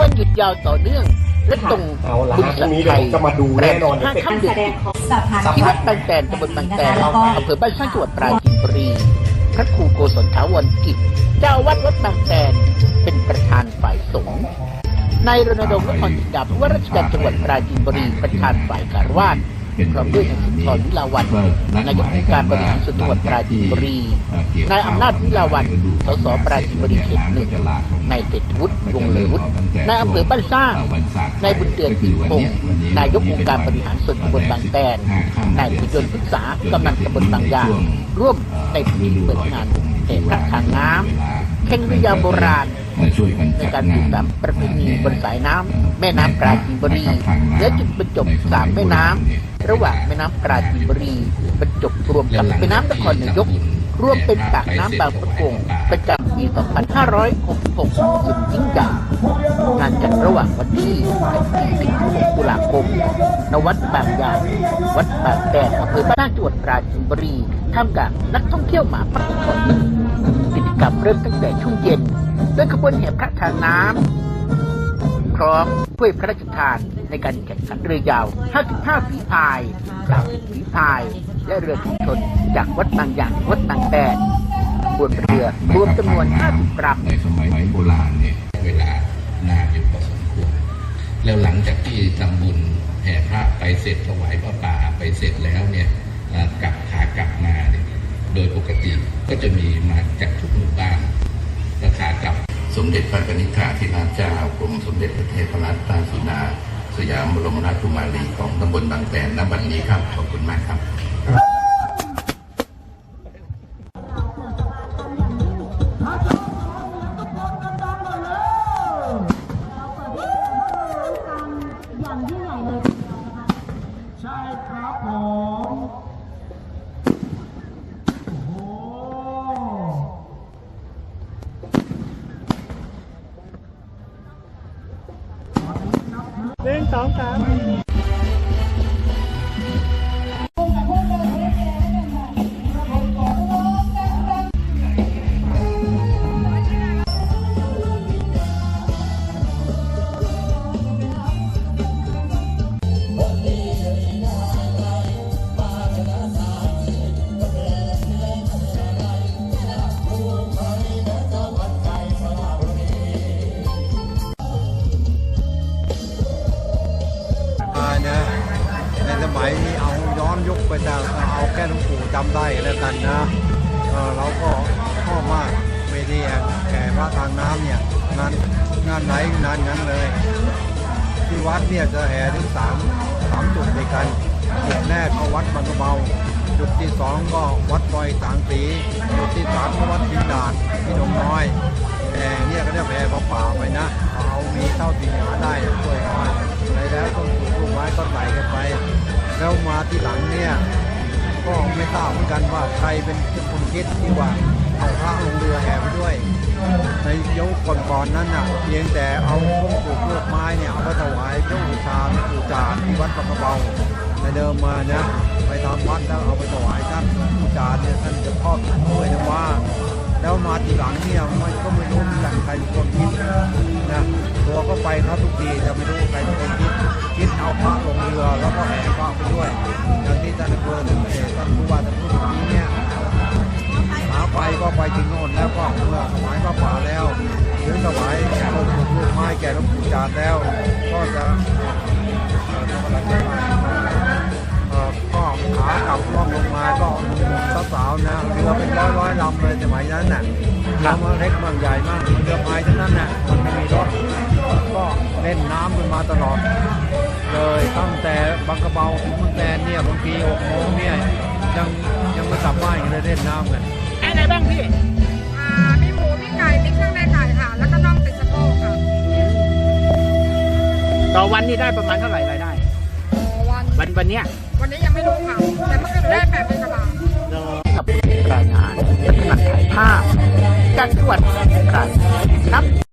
วันหยุดยาวต่อเนื่อง และตรงเอาละบุญฮะพสัรุ่งนี้ไทเดี๋ยวยจะมาดูแน่นอนห้าเป็นค่ำการเดือนแสดงของสะพานที่วัดบางแตนตำบลบางแตนอำเภอบ้านสร้างจังหวัดปราจีนบุรี พระครูโกศลถาวรกิจ เจ้าอาวาดวัดบางแตน เป็นประธานฝ่ายสงฆ์ นายรณรงค์นครจินดาผู้ว่าราชการจังหวัดปราจีนบุรี ประธานฝ่ายการวาด พร้อมด้วยนายสุนทรวิลาวันนายกองค์การบริหารส่วนจังหวัดปราจีนบุรีนายอำนาจวิลาวันสสปราจีนบุรีเขตหนึ่งนายเศรษฐวุฒิวงศ์เลวุฒินายอำเภอบ้านสร้างนายบุญเตือนศรีพงศ์นายกองค์การบริหารส่วนตำบลบางแตนนายพิยนต์ศึกษากำนันตำบลบางยางร่วมในพิธีเปิดงานแห่พระทางน้ำแข่งเรือยาวโบราณช่วยกันในจัดการงาสืบนสานประเพณีบนสายน้ำแม่น้ำปราจีนบุรีและจุดบรรจบสามแม่น้ำ ระหว่างแม่น้ำปราจีนบุรีบรรจบรวมกับแม่น้ำนครนายกรวมเป็นปากน้ำบางประกงประจำปี 2566สุดยิ่งใหญ่งานจัดระหว่างวันที่14ถึง16ตุลาคม ณ วัดบางยางวัดบางแตนอำเภอบ้านจังหวัดปราจีนบุรีท่ามกลางนักท่องเที่ยวมาพักผ่อนกิจกรรมเริ่มตั้งแต่ช่วงเย็น ด้วยขบวนแห่พระทางน้ำพ ร้อมถ้วยพระราชทานในการแข่งขันเรือยาว 55 ฝีพาย30ฝีพาย และเรือชุมชนจากวัดบางอย่างวัดบางแตนบนเรือรวมจำนวน 50ลำในสมัยโบราณเนี่ยเวลานานอยู่พอสมควรแล้วหลังจากที่ทำบุญแห่พระไปเสร็จถวายพระป่าไปเสร็จแล้วเนี่ยกลับขากลับมาเนี่ยโดยปกติก็จะมีมาจากทุกหมู่บ้านราคากลับ มเด็จพระนิธิาธิราชเจ้ากรมสมเด็จพระเทพรัตนราชสุดาสยามบรมราชกุมารีของตำบลบางแตนณบัดนี้ครับ ขอบคุณมากครับ มา สมัยนี้เอาย้อนยุคไปแต่เอาแค่หลวงปู่จำได้แล้วกันนะเราก็ชอบมากเวทีแก่พระทางน้ำเนี่ยงานงานไหนงานนั้นเลย ที่วัดเนี่ยจะแห่ถึงสามสามจุดด้วยกันจุดแรกก็วัดบางกรเบาจุดที่สองก็วัดปอยสางสีจุดที่สามก็วัดพินดาดที่ดงน้อยแห่เนี่ยก็เรียกแห่พระป่าไปนะเอามีเท่าที่หาได้ช่วยกันอะไรแล้วต้องปลูกต้นไม้ต้นไหลกันไป แล้วมาที่หลังเนี่ยก็ไม่ทราบเหมือนกันว่าใครเป็นคนคิดที่ว่าเอาพระลงเรือแห่ไปด้วย ในยุคก่อนๆนั้นน่ะเพียงแต่เอาพวกปลูกพวกไม้เนี่ยเอาไปถวายพระบูชาพระบูชาที่วัดปากระเบาในเดิมมานะไปทำวัดแล้วเอาไปถวายท่านบูชาเนี่ยท่านจะทอดด้วยนะว่าแล้วมาทีหลังเนี่ยมันก็ไม่รู้เหมือนกันใครเป็นคนคิดนะตัวก็ไปเขาทุกทีแต่ไม่รู้ใครเป็นคนคิด เอาพระลงเรือแล้วก็แห่พระไปด้วยอย่างที่ท่านอำเภอท่านเอกท่านผู้ว่าท่านพูดเมื่อกี้เนี่ยหาไปก็ไปถึงโน่นแล้วก็เมื่อถวายพระป่าแล้วหรือถวายต้นปลูกลูกไม้แก่หลวงปู่จานแล้ว ก็จะทำอะไรได้บ้าก็ขากลับล่องลงมาก็สาวๆนะเรือเป็นร้อยร้อยลำเลยสมัยนั้นน่ะเรือมาเล็กมั่งใหญ่มั่งเรือพายทั้งนั้นน่ะมันไม่มีรถก็เล่นน้ำกันมาตลอด เลยตั้งแต่บางกระเบาถึงเมืองแดนเนี่ยบางทีหกโมงเนี่ยยังยังไม่กลับบ้านกันเลยเล่นน้ำกันอะไรบ้างพี่อ่ามีหมูมีไก่มีเครื่องในไก่ค่ะ แล้วก็น่องติดสะโพกค่ะต่อวันนี้ได้ประมาณเท่าไหร่รายได้วันวันวันเนี้ยวันนี้ยังไม่รู้ค่ะแต่เมื่อคืนได้แปดพันกว่าบาทกับรายงานและกำลังถ่ายภาพจากจังหวัดแพร่ครับ